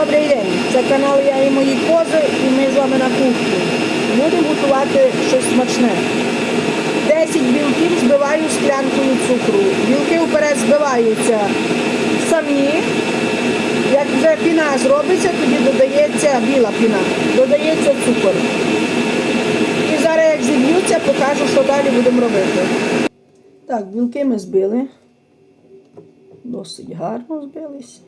Добрий день! Це канал Я і мої кози, і ми з вами на кухні. Будемо готувати щось смачне. 10 білків збиваю склянкою цукру. Білки вперед збиваються самі. Як вже піна зробиться, тоді додається біла піна, додається цукор. І зараз як зіб'ються, покажу, що далі будемо робити. Так, білки ми збили. Досить гарно збилися.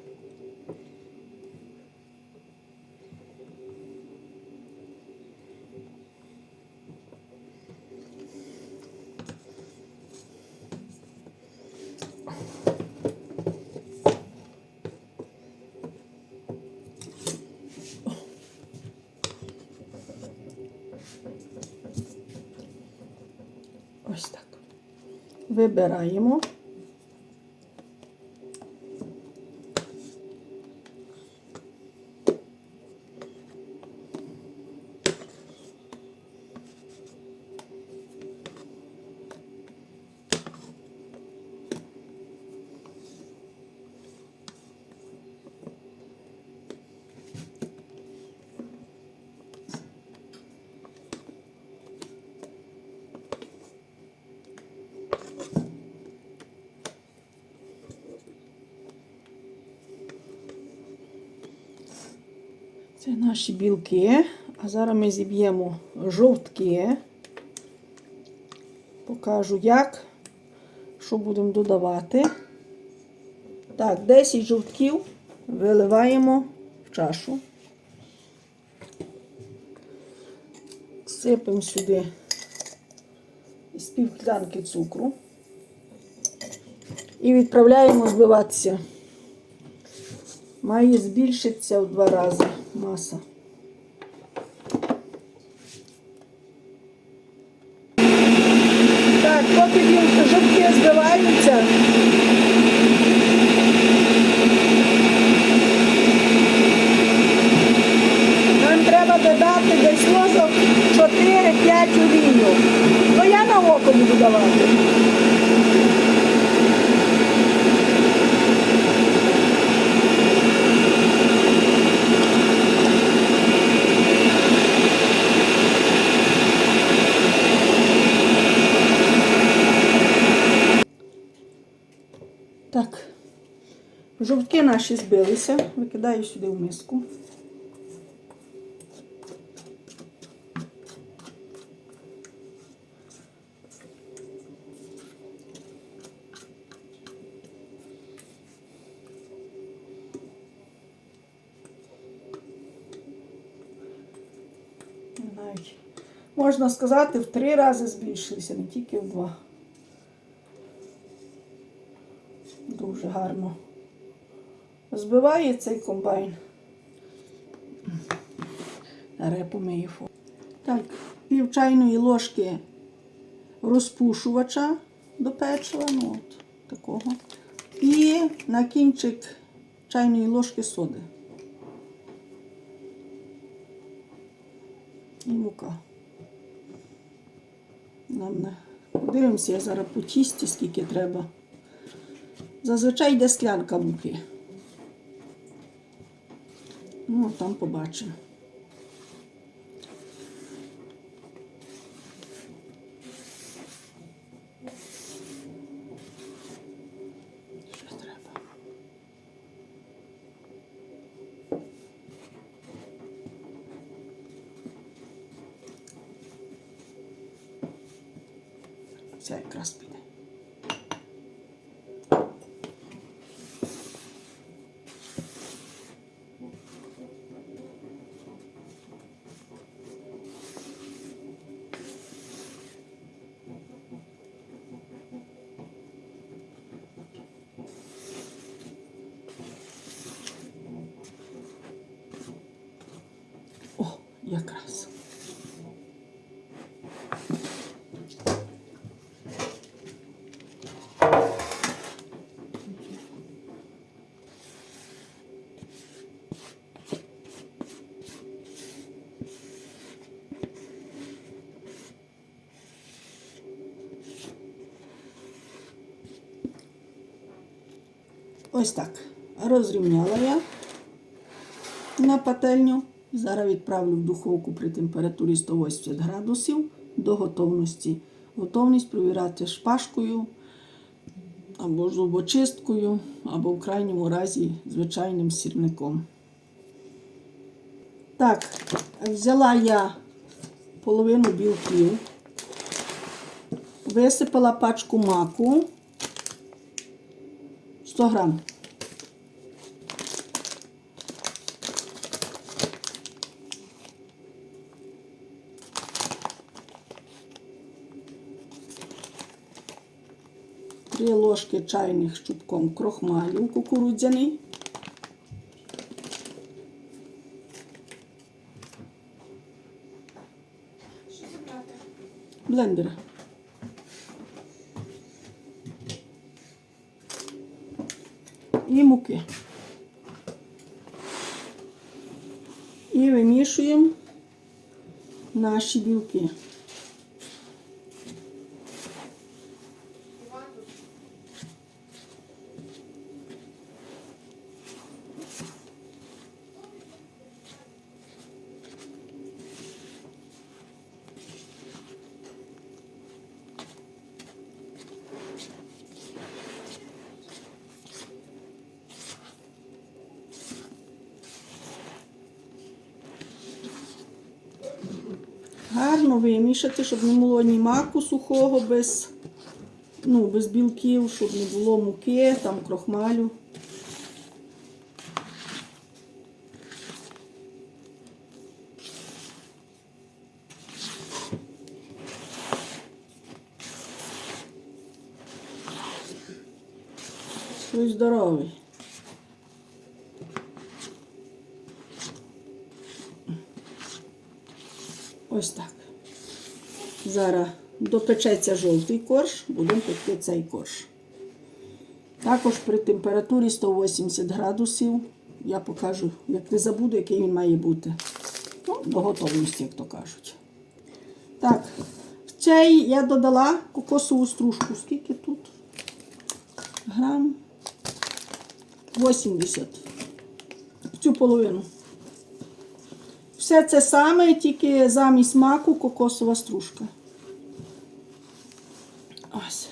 Вибираємо. Це наші білки. А зараз ми зіб'ємо жовтки. Покажу як, що будемо додавати. Так, 10 жовтків виливаємо в чашу. Сипемо сюди з півклянки цукру і відправляємо збиватися. Має збільшитися в два рази маса. Так, поки білки жовтки збиваються. Нам треба додати десь ложок 4-5 олію. Ну я на око буду давати. Так, жовтки наші збилися, викидаю сюди в миску. Можна сказати, в три рази збільшилися, не тільки в два. Дуже гарно збиває цей комбайн. Зараз помию. Так, пів чайної ложки розпушувача до печива, ну от такого. І на кінчик чайної ложки соди. І мука. Нам не... Подивимося, я зараз по тісті, скільки треба. Зазвичай йде склянка муки. Ну, там побачимо. Це якраз піде. О, якраз. Ось так. Розрівняла я. на пательню. Зараз відправлю в духовку при температурі 180 градусів до готовності. Готовність провіряти шпажкою або зубочисткою, або в крайньому разі звичайним сірником. Так, взяла я половину білків, висипала пачку маку 100 грам. Три ложки чайних з чубком крохмалю кукурудзяний. Блендер. І муки. І вимішуємо наші білки. Гарно вимішати, щоб не було ні маку сухого без, ну, без білків, щоб не було муки, там крохмалю. Щось здоровий. Ось так. Зараз допечеться жовтий корж, будемо пекти цей корж. Також при температурі 180 градусів я покажу, як не забуду, який він має бути. Ну, до готовності, як то кажуть. Так, в цей я додала кокосову стружку. Скільки тут? Грам 80. В цю половину. Все це саме, тільки замість маку кокосова стружка. Ось.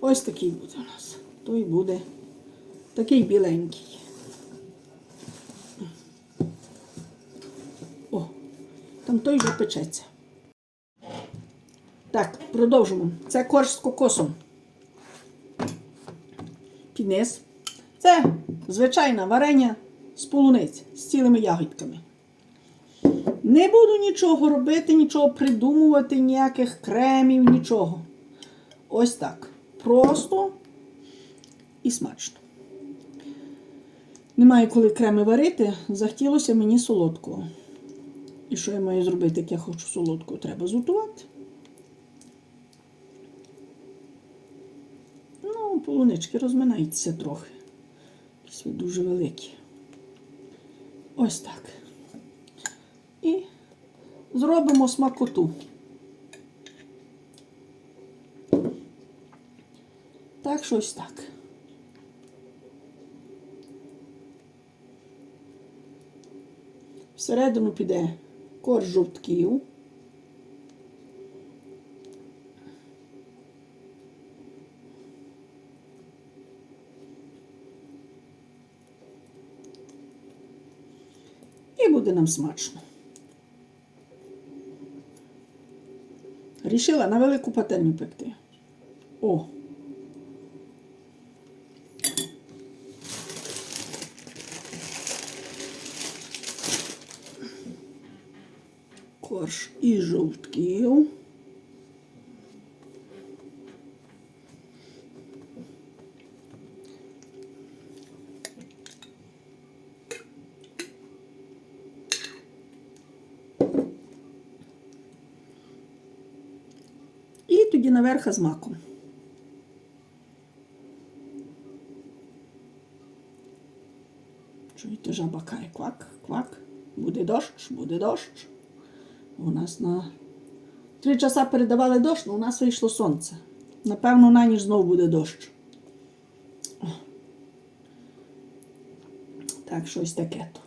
Ось такий буде у нас. Той буде такий біленький. О, там той вже печеться. Так, продовжимо. Це корж з кокосом під. Це звичайне варення з полуниць з цілими ягідками. Не буду нічого робити, нічого придумувати, ніяких кремів, нічого. Ось так. Просто і смачно. Немає коли креми варити, захотілося мені солодкого. І що я маю зробити, як я хочу солодкого? Треба зготувати. Ну, полунички розминаються трохи. Якісь дуже великі. Ось так. І зробимо смакоту. Так, щось так. Всередину піде корж жовтків. І буде нам смачно. Рішила на велику пательню пекти. О! Корж і жовтків. І тоді наверха з маком. Чуєте, жаба кає квак, квак. Буде дощ, буде дощ. У нас на три часа передавали дощ, але у нас вийшло сонце. Напевно, на ніч знову буде дощ. Так, щось таке то.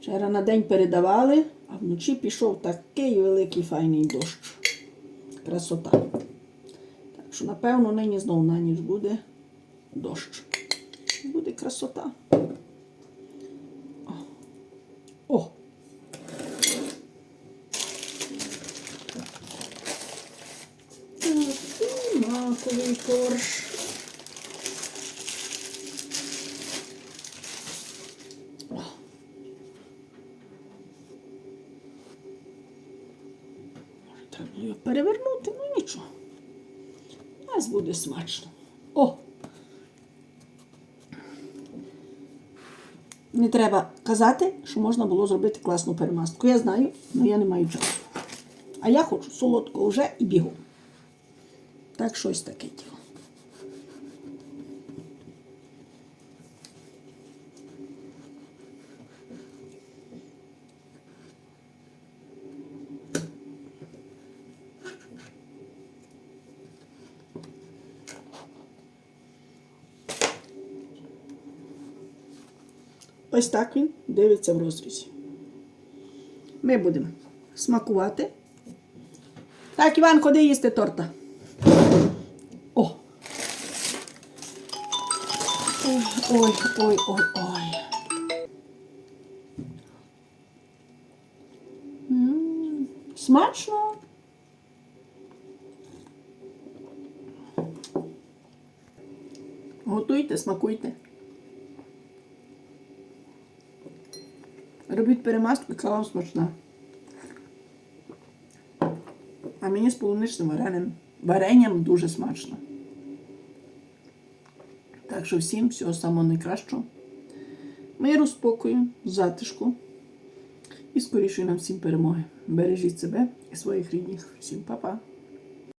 Вчора на день передавали, а вночі пішов такий великий файний дощ. Красота. Так що, напевно, нині знову на ніч буде дощ. Буде красота. О! О! Так, і маковий корж. О. Може, треба його перевернути, ну нічого. Нас буде смачно. О! Не треба казати, що можна було зробити класну перемастку. Я знаю, але я не маю часу. А я хочу солодкого вже і бігу. Так щось таке діло. Ось так він дивиться в розрізі. Ми будемо смакувати. Так, Іван, ходи їсти торта. О! Ой, ой, ой, ой, ой. Смачно. Готуйте, смакуйте. Робіть перемазку, яка вам смачна. А мені з полуничним варенням, варенням дуже смачно. Так що всім всього самого найкращого. Миру, спокою, затишку і скорішої нам всім перемоги. Бережіть себе і своїх рідних. Всім па-па!